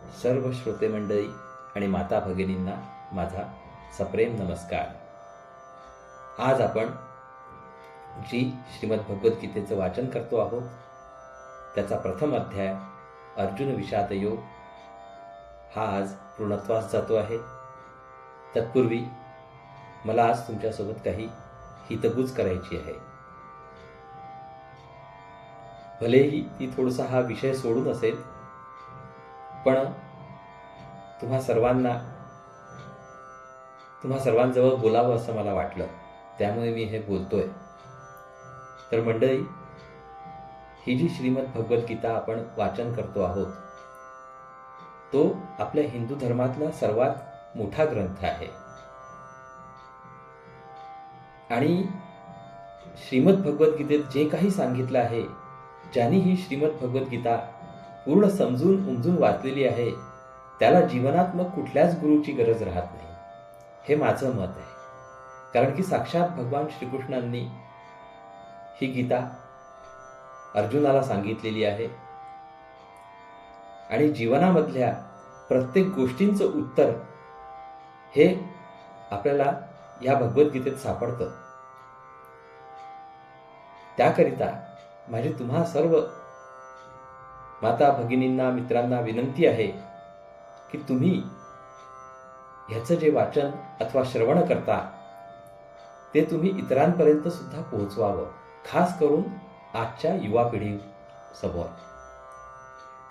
सर्व श्रोते मंडळी आणि माता भगिनींना माझा सप्रेम नमस्कार. आज आपण जी श्रीमद भगवद्गीतेचं वाचन करतो आहोत त्याचा प्रथम अध्याय अर्जुन विषाद योग हा आज पूर्णत्वास जातो आहे. तत्पूर्वी मला आज तुमच्यासोबत काही हितगुज करायची आहे. भलेही ती थोडासा हा विषय सोडून असेल पण तुम्हा सर्वांना तुम्हा सर्वांजवळ बोलावं असं मला वाटलं. त्यामुळे मी हे बोलतोय. तर मंडळी ही जी श्रीमद भगवद्गीता आपण वाचन करतो आहोत तो आपल्या हिंदू धर्मातला सर्वात मोठा ग्रंथ आहे. आणि श्रीमद भगवद्गीतेत जे काही सांगितलं आहे ज्यांनी ही श्रीमद भगवद्गीता पूर्ण समजून उमजून वाचलेली आहे त्याला जीवनात मग कुठल्याच गुरुची गरज राहत नाही. हे माझं मत आहे. कारण की साक्षात भगवान श्रीकृष्णांनी ही गीता अर्जुनाला सांगितलेली आहे. आणि जीवनामधल्या प्रत्येक गोष्टींचं उत्तर हे आपल्याला या भगवद्गीतेत सापडतं. त्याकरिता माझी तुम्हा सर्व माता भगिनींना मित्रांना विनंती आहे की तुम्ही ह्याचं जे वाचन अथवा श्रवण करता ते तुम्ही इतरांपर्यंत सुद्धा पोहोचवावं खास करून आजच्या युवा पिढी समोर.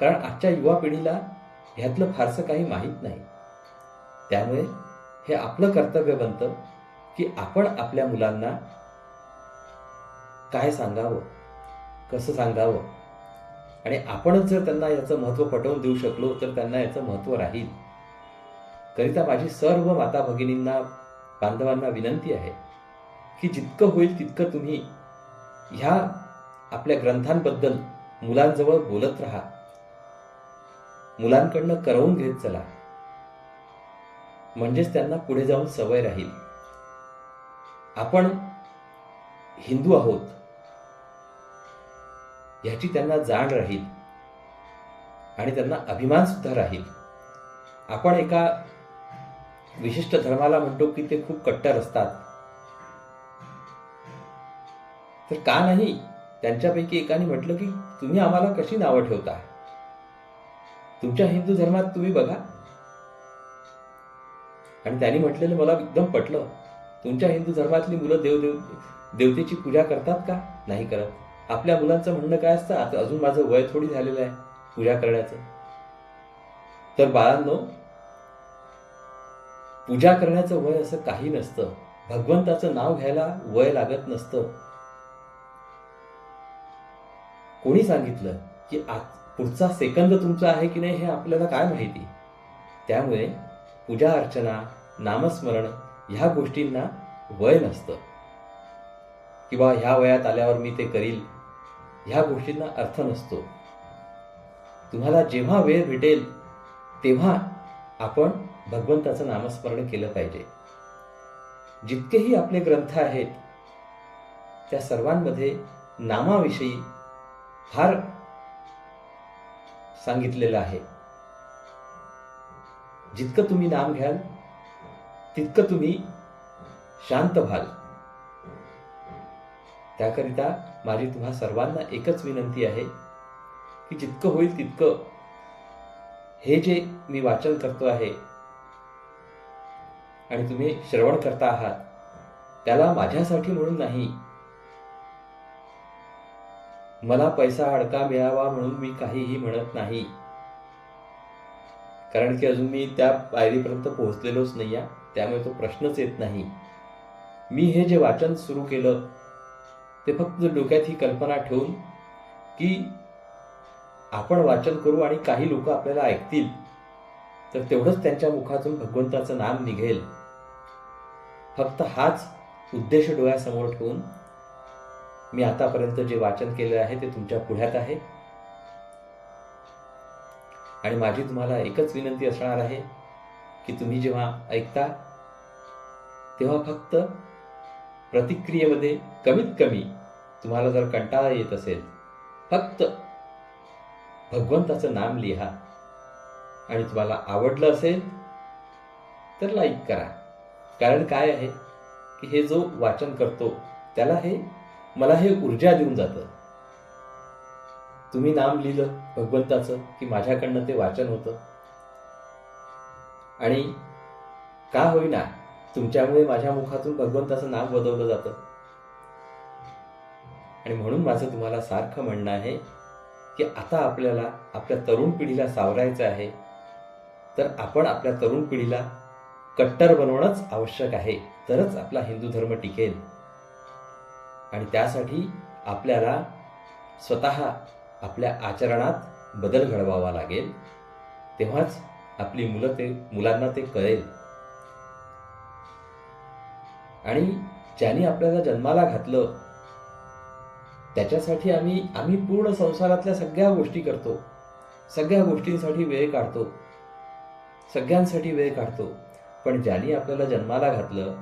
कारण आजच्या युवा पिढीला ह्यातलं फारसं काही माहीत नाही. त्यामुळे हे आपलं कर्तव्य बनतं की आपण आपल्या मुलांना काय सांगावं कसं सांगावं आणि आपणच जर त्यांना याचं महत्त्व पटवून देऊ शकलो तर त्यांना याचं महत्त्व राहील. करिता माझी सर्व माता भगिनींना बांधवांना विनंती आहे की जितकं होईल तितकं तुम्ही ह्या आपल्या ग्रंथांबद्दल मुलांजवळ बोलत राहा. मुलांकडनं करवून घेत चला. म्हणजेच त्यांना पुढे जाऊन सवय राहील. आपण हिंदू आहोत. ह्याची त्यांना जाण राहील. आणि त्यांना अभिमान सुद्धा राहील. आपण एका विशिष्ट धर्माला म्हणतो की ते खूप कट्टर असतात. तर का नाही त्यांच्यापैकी एकाने म्हटलं की तुम्ही आम्हाला कशी नावं ठेवता? तुमच्या हिंदू धर्मात तुम्ही बघा. आणि त्यांनी म्हटलेलं मला एकदम पटलं. तुमच्या हिंदू धर्मातली मुलं देव देव देवतेची पूजा करतात का? नाही करत. आपल्या मुलांचं म्हणणं काय असतं? आता अजून माझं वय थोडी झालेलं आहे पूजा करण्याचं. तर बाळांनो पूजा करण्याचं वय असं काही नसतं. भगवंताचं नाव घ्यायला वय लागत नसतं. कोणी सांगितलं की आज पुढचा सेकंद तुमचा आहे की नाही हे आपल्याला काय माहिती? त्यामुळे पूजा अर्चना नामस्मरण ह्या गोष्टींना वय नसतं. किंवा ह्या वयात आल्यावर मी ते करील. ह्या गोष्टींना अर्थ नसतो. तुम्हाला जेव्हा वेळ भेटेल तेव्हा आपण भगवंताचं नामस्मरण केलं पाहिजे. जितकेही आपले ग्रंथ आहेत त्या सर्वांमध्ये नामाविषयी फार सांगितलेलं आहे. जितकं तुम्ही नाम घ्याल तितकं तुम्ही शांत व्हाल. त्याकरिता माझी तुम्हा सर्वांना एकच विनंती आहे की जितकं होईल तितकं हे जे मी वाचन करतो आहे आणि तुम्ही श्रवण करता आहात त्याला माझ्यासाठी म्हणून नाही. मला पैसा अडका मिळावा म्हणून मी काहीही म्हणत नाही. कारण की अजून मी त्या पायरीपर्यंत पोहोचलेलोच नाही आहे त्यामुळे तो प्रश्नच येत नाही. मी हे जे वाचन सुरू केलं ते फक्त डोक्यात ही कल्पना ठेवून की आपण वाचन करू आणि काही लोक आपल्याला ऐकतील तर तेवढंच त्यांच्या मुखातून भगवंताचं नाम निघेल. फक्त हाच उद्देश डोळ्यासमोर ठेवून मी आतापर्यंत जे वाचन केले आहे ते तुमच्या पुढ्यात आहे. आणि माझी तुम्हाला एकच विनंती असणार आहे की तुम्ही जेव्हा ऐकता तेव्हा फक्त प्रतिक्रियेमध्ये कमीत कमी तुम्हाला जर कंटाळा येत असेल फक्त भगवंताचं नाम लिहा. आणि तुम्हाला आवडलं असेल तर लाईक करा. कारण काय आहे की हे जो वाचन करतो त्याला हे मला हे ऊर्जा देऊन जातं. तुम्ही नाम लिहिलं भगवंताचं की माझ्याकडनं ते वाचन होतं. आणि का होईना तुमच्यामुळे माझ्या मुखातून भगवंताचं नाम बदवलं जातं. आणि म्हणून माझं तुम्हाला सारखं म्हणणं आहे की आता आपल्याला आपल्या तरुण पिढीला सावरायचं आहे तर आपण आपल्या तरुण पिढीला कट्टर बनवणंच आवश्यक आहे तरच आपला हिंदू धर्म टिकेल. आणि त्यासाठी आपल्याला स्वतः आपल्या आचरणात बदल घडवावा लागेल तेव्हाच आपली मुलं ते मुलांना ते कळेल. आणि ज्यांनी आपल्याला जन्माला घातलं त्याच्यासाठी आम्ही आम्ही पूर्ण संसारातल्या सगळ्या गोष्टी करतो. सगळ्या गोष्टींसाठी वेळ काढतो. सगळ्यांसाठी वेळ काढतो. पण ज्यांनी आपल्याला जन्माला घातलं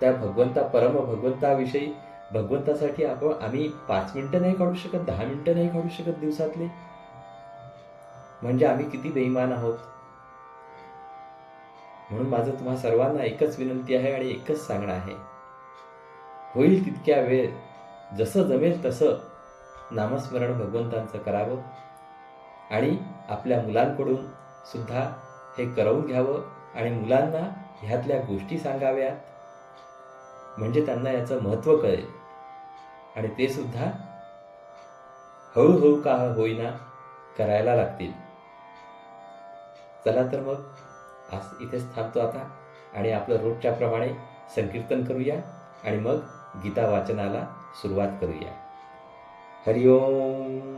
त्या भगवंता परम भगवंताविषयी भगवंतासाठी आपण आम्ही पाच मिनटं नाही काढू शकत दहा मिनटं नाही काढू शकत दिवसातले. म्हणजे आम्ही किती बेईमान आहोत? म्हणून माझं तुम्हा सर्वांना एकच विनंती आहे आणि एकच सांगणं आहे. होईल तितक्या वेळ जसं जमेल तसं नामस्मरण भगवंतांचं करावं आणि आपल्या मुलांकडून सुद्धा हे करवून घ्यावं आणि मुलांना ह्यातल्या गोष्टी सांगाव्यात. म्हणजे त्यांना याचं महत्त्व कळेल. आणि ते सुद्धा हळूहळू का होईना करायला लागतील. चला तर मग आज इथेच थांबतो आता आणि आपलं रोजच्याप्रमाणे संकीर्तन करूया आणि मग गीता वाचनाला सुरुवात करूया. हरिओम.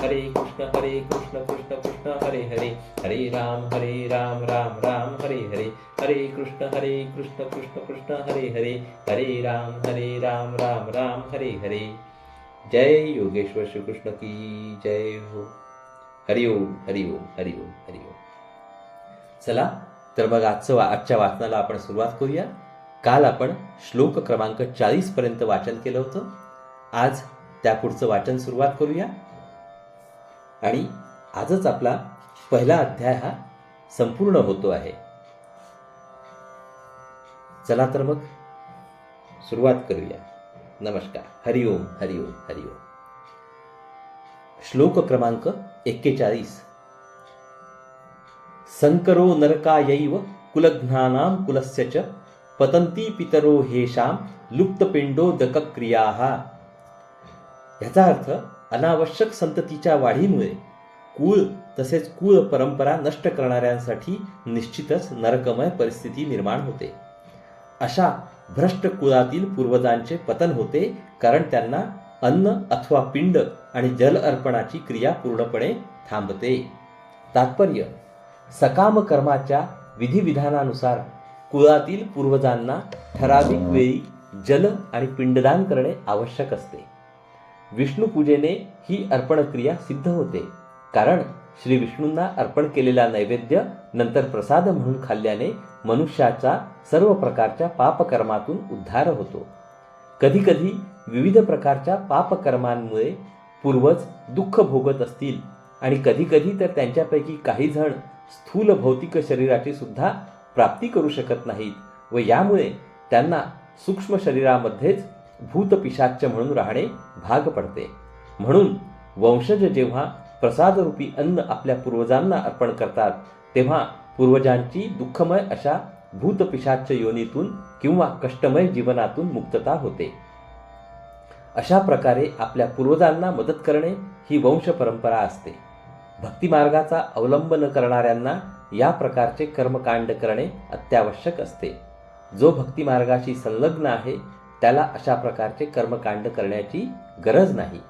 हरे कृष्ण हरे कृष्ण कृष्ण कृष्ण हरे हरे. हरे राम हरे राम राम राम हरे हरे. हरे कृष्ण हरे कृष्ण कृष्ण कृष्ण हरे हरे. हरे राम हरे राम राम राम हरे हरे. जय योगेश्वर श्री कृष्ण की जय हो. हरिओम हरिओम हरिओम हरिओम चला तर मग आजचं वा- आजच्या वाचनाला आपण सुरुवात करूया. काल आपण श्लोक क्रमांक चाळीस पर्यंत वाचन केलं होतं. आज त्या पुढचं वाचन सुरुवात करूया. आणि आजच आपला पहिला अध्याय हा संपूर्ण होतो आहे. चला तर मग सुरुवात करूया. नमस्कार. हरिओम हरिओम हरिओम श्लोक क्रमांक एक्केचाळीस. संकरो नरकायैव कुलघ्नानां कुलस्य च पतंती पितरो हेषां लुप्तपिंडोदकक्रियाः ह्याचा अर्थ अनावश्यक संततीच्या वाढीमुळे कुळ तसेच कुळ परंपरा नष्ट करणाऱ्यांसाठी निश्चितच नरकमय परिस्थिती निर्माण होते. अशा भ्रष्ट कुळातील पूर्वजांचे पतन होते कारण त्यांना अन्न अथवा पिंड आणि जल अर्पणाची क्रिया पूर्णपणे थांबते. तात्पर्य सकाम कर्माच्या विधिविधानानुसार कुळातील पूर्वजांना ठराविक वेळी जल आणि पिंडदान करणे आवश्यक असते. विष्णुपूजेने ही अर्पणक्रिया सिद्ध होते. कारण श्री विष्णूंना अर्पण केलेला नैवेद्य नंतर प्रसाद म्हणून खाल्ल्याने मनुष्याचा सर्व प्रकारच्या पापकर्मातून उद्धार होतो. कधीकधी विविध प्रकारच्या पापकर्मांमुळे पूर्वज दुःख भोगत असतील आणि कधीकधी तर त्यांच्यापैकी काही जण स्थूल भौतिक शरीराची सुद्धा प्राप्ती करू शकत नाहीत व यामुळे त्यांना सूक्ष्म शरीरामध्येच भूतपिशाच्य म्हणून राहणे भाग पडते. म्हणून वंशज जेव्हा प्रसादरूपी अन्न आपल्या पूर्वजांना अर्पण करतात तेव्हा पूर्वजांची दुःखमय अशा भूतपिशाच्य योनीतून किंवा कष्टमय जीवनातून मुक्तता होते. अशा प्रकारे आपल्या पूर्वजांना मदत करणे ही वंश परंपरा असते. भक्तिमार्गाचा अवलंब न करणाऱ्यांना या प्रकारचे कर्मकांड करणे अत्यावश्यक असते. जो भक्तिमार्गाशी संलग्न आहे त्याला अशा प्रकारचे कर्मकांड करण्याची गरज नाही.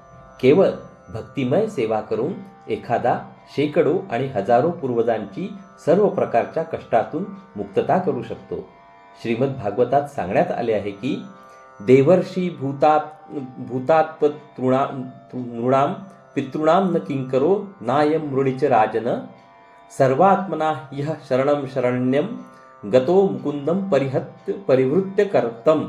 केवळ भक्तिमय सेवा करून एखादा शेकडो आणि हजारो पूर्वजांची सर्व प्रकारच्या कष्टातून मुक्तता करू शकतो. श्रीमद भागवतात सांगण्यात आले आहे की देवर्षी भूतात भूतात तृणा नृणाम पितॄणाम न किंकरो नायम मृणीच राजन सर्वात्मना यह शरणम शरण्यम गतो मुकुंदम परिहत्य परिवृत्त करतम।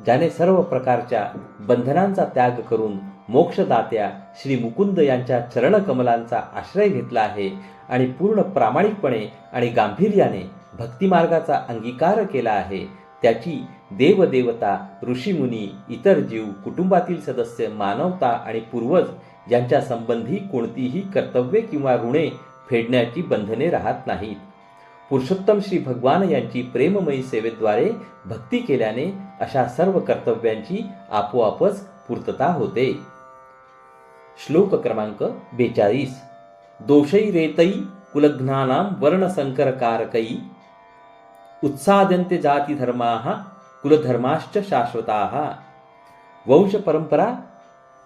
ज्याने सर्व प्रकारच्या बंधनांचा त्याग करून मोक्षदात्या श्री मुकुंद यांच्या चरणकमलांचा आश्रय घेतला आहे आणि पूर्ण प्रामाणिकपणे आणि गांभीर्याने भक्तिमार्गाचा अंगीकार केला आहे त्याची देवदेवता ऋषीमुनी इतर जीव कुटुंबातील सदस्य मानवता आणि पूर्वज यांच्या संबंधी कोणतीही कर्तव्ये किंवा ऋणे फेडण्याची बंधने राहत नाहीत. पुरुषोत्तम श्री भगवान यांची प्रेममयी सेवेद्वारे भक्ती केल्याने अशा सर्व कर्तव्यांची आपोआपच पूर्तता होते. श्लोक क्रमांक बेचाळीस. दोषै रेतई कुलघ्नानां वर्णसंकरकारकै उत्साद्यन्ते जातिधर्माः कुलधर्माश्च शाश्वताः. वंश परंपरा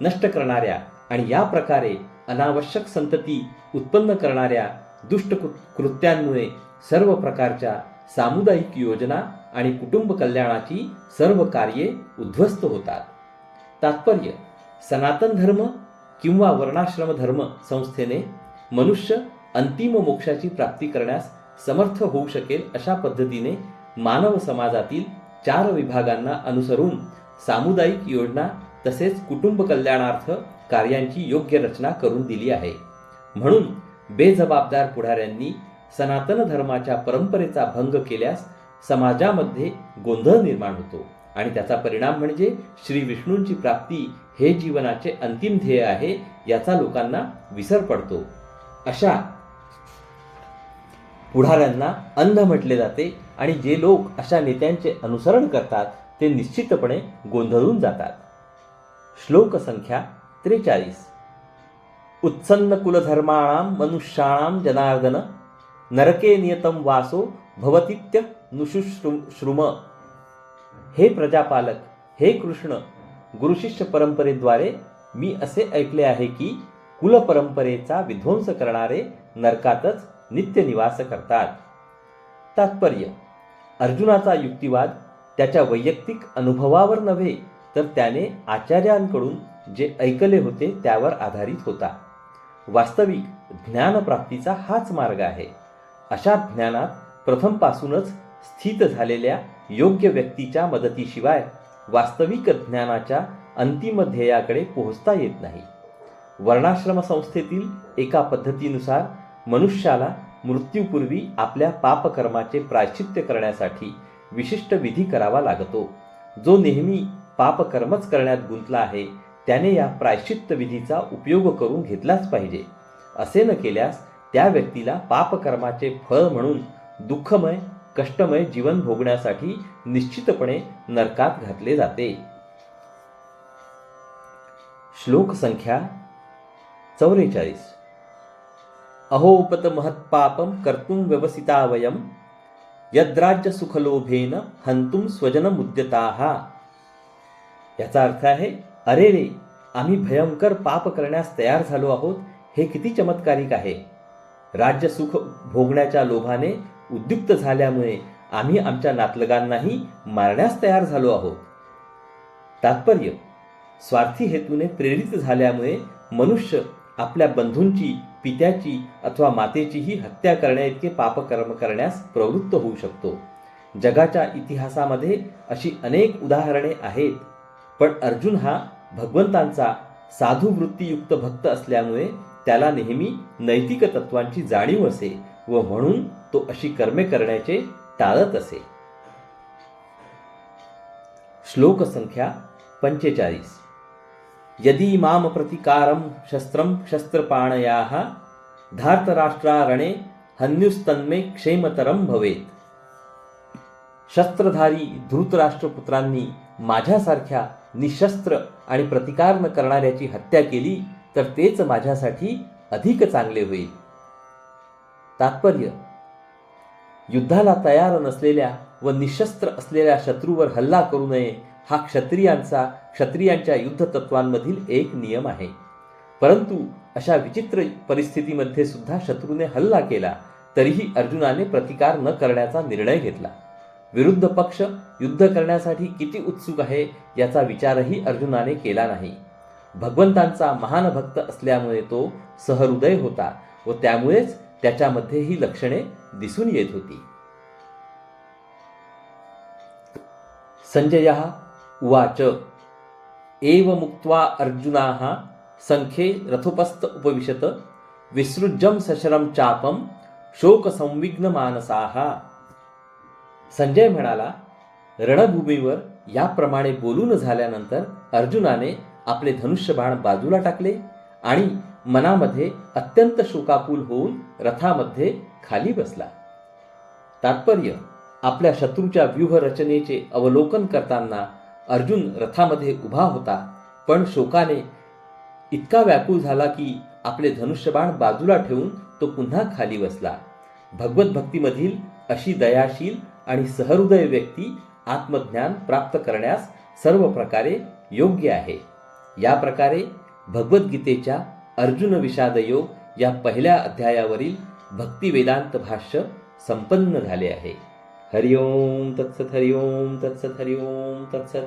नष्ट करणाऱ्या आणि या प्रकारे अनावश्यक संतती उत्पन्न करणाऱ्या दुष्ट कृत्यांमुळे सर्व प्रकारच्या सामुदायिक योजना आणि कुटुंब कल्याणाची सर्व कार्ये उद्ध्वस्त होतात. तात्पर्य सनातन धर्म किंवा वर्णाश्रम धर्म संस्थेने मनुष्य अंतिम मोक्षाची प्राप्ती करण्यास समर्थ होऊ शकेल अशा पद्धतीने मानव समाजातील चार विभागांना अनुसरून सामुदायिक योजना तसेच कुटुंब कल्याणार्थ कार्यांची योग्य रचना करून दिली आहे. म्हणून बेजबाबदार पुढाऱ्यांनी सनातन धर्माच्या परंपरेचा भंग केल्यास समाजामध्ये गोंधळ निर्माण होतो. आणि त्याचा परिणाम म्हणजे श्री विष्णूंची प्राप्ती हे जीवनाचे अंतिम ध्येय आहे याचा लोकांना विसर पडतो. अशा पुढाऱ्यांना अंध म्हटले जाते आणि जे लोक अशा नेत्यांचे अनुसरण करतात ते निश्चितपणे गोंधळून जातात. श्लोक संख्या त्रेचाळीस. उत्सन्न कुलधर्माणां मनुष्याणां जनार्दन नरके नियतम वासो भवतीत्य नुशुश्रुम हे प्रजापालक हे कृष्ण गुरुशिष्य परंपरेद्वारे मी असे ऐकले आहे की कुलपरंपरेचा विध्वंस करणारे नरकातच नित्य निवास करतात. तात्पर्य अर्जुनाचा युक्तिवाद त्याच्या वैयक्तिक अनुभवावर नव्हे तर त्याने आचार्यांकडून जे ऐकले होते त्यावर आधारित होता. वास्तविक ज्ञानप्राप्तीचा हाच मार्ग आहे. अशा ज्ञानात प्रथमपासूनच स्थित झालेल्या योग्य व्यक्तीच्या मदतीशिवाय वास्तविक ज्ञानाच्या अंतिम ध्येयाकडे पोहोचता येत नाही. वर्णाश्रम संस्थेतील एका पद्धतीनुसार मनुष्याला मृत्यूपूर्वी आपल्या पापकर्माचे प्रायश्चित्य करण्यासाठी विशिष्ट विधी करावा लागतो. जो नेहमी पापकर्मच करण्यात गुंतला आहे त्याने या प्रायश्चित्त विधीचा उपयोग करून घेतलाच पाहिजे. असे न केल्यास त्या व्यक्तीला पापकर्माचे फळ म्हणून दुःखमय कष्टमय जीवन भोगण्यासाठी निश्चितपणे नरकात घातले जाते. श्लोक संख्या चौवेचाळीस. अहोपत महत्पापम कर्तुम व्यवसिता वयम यद्राज्य सुखलोभेन हंतुम स्वजनमुद्यताः. याचा अर्थ आहे अरे रे आम्ही भयंकर पाप करण्यास तयार झालो आहोत हे किती चमत्कारिक आहे. राज्य सुख भोगण्याच्या लोभाने उद्युक्त झाल्यामुळे आम्ही आमच्या नातलगांनाही मारण्यास तयार झालो आहोत. तात्पर्य स्वार्थी हेतूने प्रेरित झाल्यामुळे मनुष्य आपल्या बंधूंची पित्याची अथवा मातेचीही हत्या करण्याइतके पापकर्म करण्यास प्रवृत्त होऊ शकतो. जगाच्या इतिहासामध्ये अशी अनेक उदाहरणे आहेत पण अर्जुन हा भगवंतांचा साधू वृत्तीयुक्त भक्त असल्यामुळे त्याला नेहमी नैतिक तत्वांची जाणीव असे व म्हणून तो अशी कर्मे करण्याचे टाळत असे. श्लोक संख्या पंचेचाळीस. यदि माम प्रतिकारं शस्त्रं शस्त्रपाणयाः धार्तराष्ट्रारणे हन्युस्तन्मे क्षेमतरं भवेत. शस्त्रधारी धृतराष्ट्रपुत्रांनी माझ्यासारख्या निशस्त्र आणि प्रतिकार न करणाऱ्याची हत्या केली तर तेच माझ्यासाठी अधिक चांगले होईल. तात्पर्य. युद्धाला तयार नसलेल्या व निशस्त्र असलेल्या शत्रूवर हल्ला करू नये हा क्षत्रियांचा क्षत्रियांच्या युद्ध तत्वांमधील एक नियम आहे. परंतु अशा विचित्र परिस्थितीमध्ये सुद्धा शत्रूने हल्ला केला तरीही अर्जुनाने प्रतिकार न करण्याचा निर्णय घेतला. विरुद्ध पक्ष युद्ध करण्यासाठी किती उत्सुक आहे याचा विचारही अर्जुनाने केला नाही. भगवंतांचा महान भक्त असल्यामुळे तो सहृदय होता व त्यामुळेच त्याच्यामध्ये ही लक्षणे दिसून येत होती. संजय उवाच एव मुक्त्वा अर्जुना संख्ये रथोपस्थ उपविशत विसृज्यम सशरम चापम शोक संविघ्न मानसाः संजय म्हणाला रणभूमीवर याप्रमाणे बोलून झाल्यानंतर अर्जुनाने आपले धनुष्यबाण बाजूला टाकले आणि मनामध्ये अत्यंत शोकाकुल होऊन रथामध्ये खाली बसला. तात्पर्य आपल्या शत्रूच्या व्यूहरचनेचे अवलोकन करताना अर्जुन रथामध्ये उभा होता पण शोकाने इतका व्याकुळ झाला की आपले धनुष्यबाण बाजूला ठेवून तो पुन्हा खाली बसला. भगवत भक्तीमधील अशी दयाशील आणि सहृदय व्यक्ती आत्मज्ञान प्राप्त करण्यास सर्व प्रकारे योग्य आहे. या प्रकारे भगवद्गीतेच्या अर्जुन विषाद योग या पहिल्या अध्यायावरील भक्तिवेदांत भाष्य संपन्न झाले आहे. हरिओम तत्सत हरिओम तत्सत हरिओम तत्सत.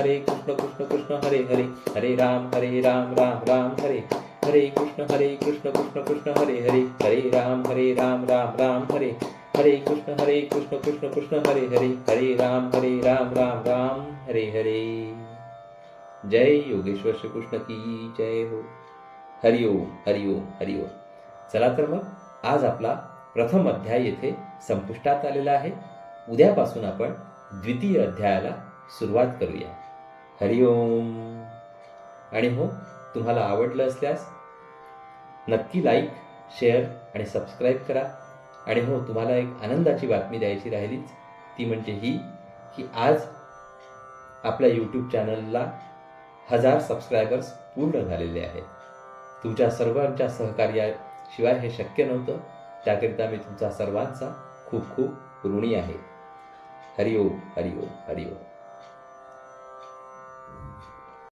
हरे कृष्ण कृष्ण कृष्ण हरे हरे. हरे राम हरे राम राम राम हरे. हरे कृष्ण हरे कृष्ण कृष्ण कृष्ण हरे हरे. हरे राम हरे राम राम राम हरे. हरे कृष्ण हरे कृष्ण कृष्ण कृष्ण हरे हरे. हरे राम हरे राम राम राम हरे हरे. जय योगेश्वर श्री कृष्ण की जय हो. हरिओम हरिओम हरिओम चला तर मग आज आपला प्रथम अध्याय येथे संपुष्टात आलेला आहे. उद्यापासून आपण द्वितीय अध्यायाला सुरुवात करूया. हरिओम आणि हो तुम्हाला आवडलं असल्यास नक्की लाईक शेअर आणि सबस्क्राईब करा. आणि हो तुम्हाला एक आनंदाची बातमी द्यायची राहिलीच. ती म्हणजे ही की आज आपल्या यूट्यूब चॅनलला हजार सबस्क्रायबर्स पूर्ण झालेले आहेत. तुमच्या सर्वांच्या सहकार्याशिवाय हे शक्य नव्हतं. त्याकरिता मी तुमचा सर्वांचा खूप खूप ऋणी आहे. हरिओम हरिओम हरिओम